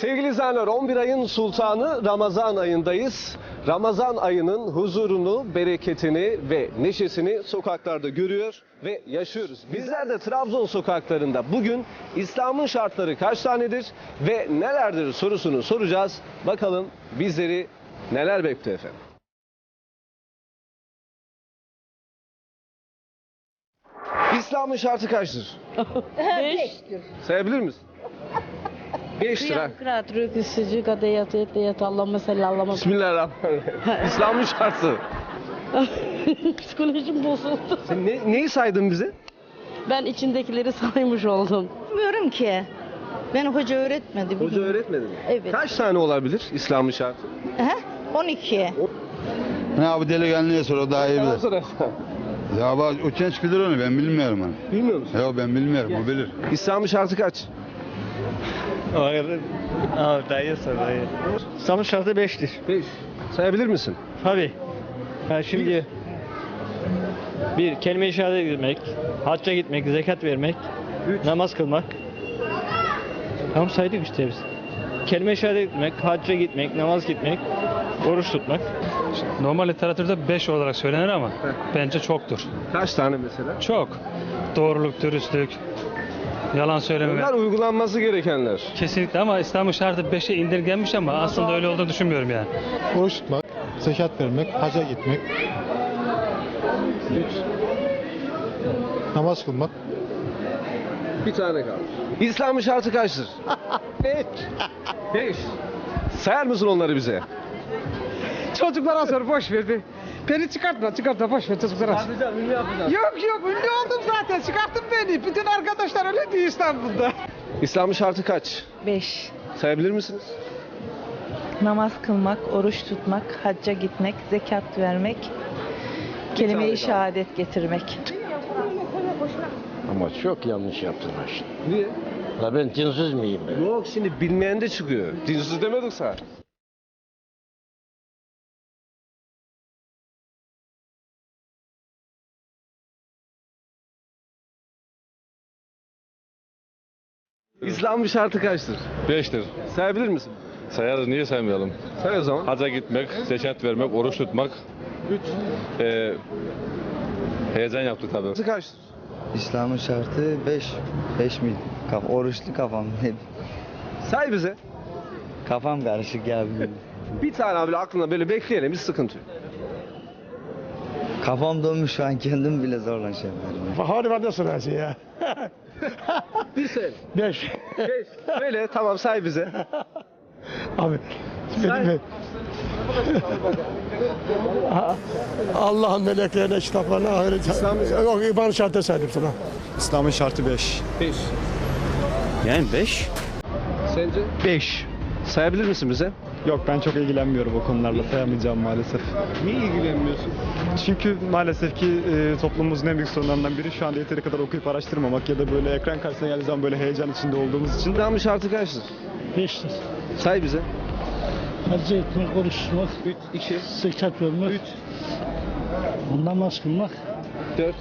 Sevgili izleyenler 11 ayın sultanı Ramazan ayındayız. Ramazan ayının huzurunu, bereketini ve neşesini sokaklarda görüyor ve yaşıyoruz. Bizler de Trabzon sokaklarında bugün İslam'ın şartları kaç tanedir ve nelerdir sorusunu soracağız. Bakalım bizleri neler bekliyor efendim. İslam'ın şartı kaçtır? Beş. Sayabilir misin? 5 lira. Kıraat rükü sıcı kade yatı et yatı Allahümme salli Allahümme. Bismillahirrahmanirrahim. İslam'ın şartı. Psikolojim bozuldu. Sen ne, neyi saydın bize? Ben içindekileri saymış oldum. Bilmiyorum ki. Ben hoca öğretmedi. Hoca bilmiyorum. öğretmedi mi? Evet. Kaç tane olabilir İslam'ın şartı? Aha, 12. Ne abi delikanlıya sor o daha iyi bilir. sonra Ya bak o genç bilir onu ben bilmiyorum onu. bilmiyor musun? Ya ben bilmiyorum o bilir. İslam'ın şartı kaç? Abi dayı sor dayı. İslam'ın şartı 5'tir. 5. Sayabilir misin? Tabi. Ha şimdi bir kelime-i şehadet etmek, hacca gitmek, zekat vermek, namaz kılmak. Tamam saydık işte biz. Kelime-i şehadet etmek, hacca gitmek, namaz gitmek, oruç tutmak. Normal literatürde 5 olarak söylenir ama bence çoktur. Kaç tane mesela? Çok. Doğruluk, dürüstlük, yalan söylememe. Bunlar uygulanması gerekenler. Kesinlikle ama İslam'ın şartı 5'e indirgenmiş ama aslında öyle olduğunu düşünmüyorum yani. Oruç tutmak, zekat vermek, haca gitmek, namaz kılmak, Bir tane kaldı. İslam'ın şartı kaçtır? 5. 5. Sayar mısın onları bize? Çocuklara sor boş ver. be. Beni çıkartma çıkartma boş ver çocuklara. sor. Yapacağım, ünlü yapacağım. Yok yok ünlü oldum zaten çıkarttın beni. Bütün arkadaşlar öyle diyor İstanbul'da. İslam'ın şartı kaç? 5. Sayabilir misiniz? Namaz kılmak, oruç tutmak, hacca gitmek, zekat vermek, kelime-i şehadet getirmek. Ama çok yanlış yaptın ha şimdi. Niye? La ben dinsiz miyim ben? Yok şimdi bilmeyen de çıkıyor. Dinsiz demedik sana. İslam'ın şartı kaçtır? Beştir. Sayabilir misin? Sayarız niye saymayalım? Say o zaman. Haca gitmek, zekat vermek, oruç tutmak. Üç. Ee, heyecan yaptık tabii. Şartı kaçtır? İslam'ın şartı 5. 5 miydi? Kaf oruçlu kafam. Say bize. kafam karışık ya. bilmiyorum. Bir tane böyle aklına böyle bekleyelim. Hiç sıkıntı yok. kafam donmuş şu an kendim bile zorla şey yapıyorum. Hadi bana sorarsın ya. Bir söyle. Beş. Beş. Söyle tamam say bize. Abi. Say. Allah'ın meleklerine, kitaplarına, ahiret. İslam'ın- Yok, iman şartı saydım sana. İslam'ın şartı 5. Beş. Yani 5. Sence? 5. Sayabilir misin bize? Yok ben çok ilgilenmiyorum o konularla sayamayacağım maalesef. Niye ilgilenmiyorsun? Çünkü maalesef ki e, toplumumuzun en büyük sorunlarından biri şu anda yeteri kadar okuyup araştırmamak ya da böyle ekran karşısına geldiği zaman böyle heyecan içinde olduğumuz için İslam'ın şartı kaçtır? Beştir. Say bize. Hacı etmek, tutmak, Üç, iki, zekat vermek, üç, namaz kılmak, dört,